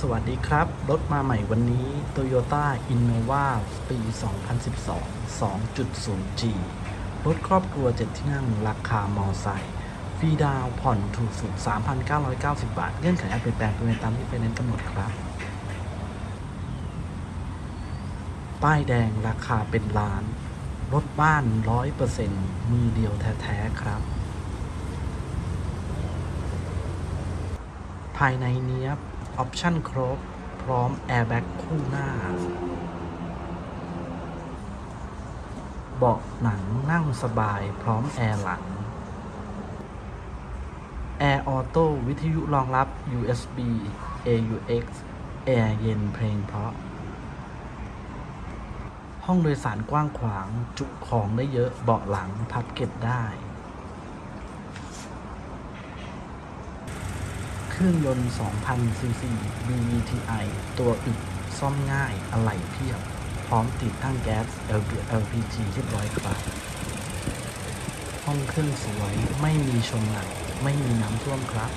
สวัสดีครับ รถมาใหม่วันนี้ Toyota Innova ปี 2012 2.0G รถครอบครัว 7 ที่นั่ง ราคามอไซค์ฟรีดาวผ่อนถูกสุด 3,990 บาท เงื่อนไขอาจเปลี่ยนแปลงเป็นไปตามที่ไฟแนนซ์กำหนดครับ ป้ายแดงราคาเป็นล้าน รถบ้าน 100%มือเดียวแท้ๆครับภายในเนี้ยบ ออปชั่นครบ พร้อมแอร์แบ็กคู่หน้า เบาะหนังนั่งสบายพร้อมแอร์หลัง แอร์ออโต้วิทยุรองรับ USB AUX แอร์เย็นเพลงเพราะ ห้องโดยสารกว้างขวางจุของได้เยอะเบาะหลังพับเก็บได้ เครื่องยนต์ 2,000ซีซี BVTi ตัวอึดซ่อมง่ายอะไหล่เพียบ พร้อมติดตั้งแก๊ส LPG เรียบร้อยครับ ห้องเครื่องสวยไม่มีชนหนักไม่มีน้ำท่วมครับ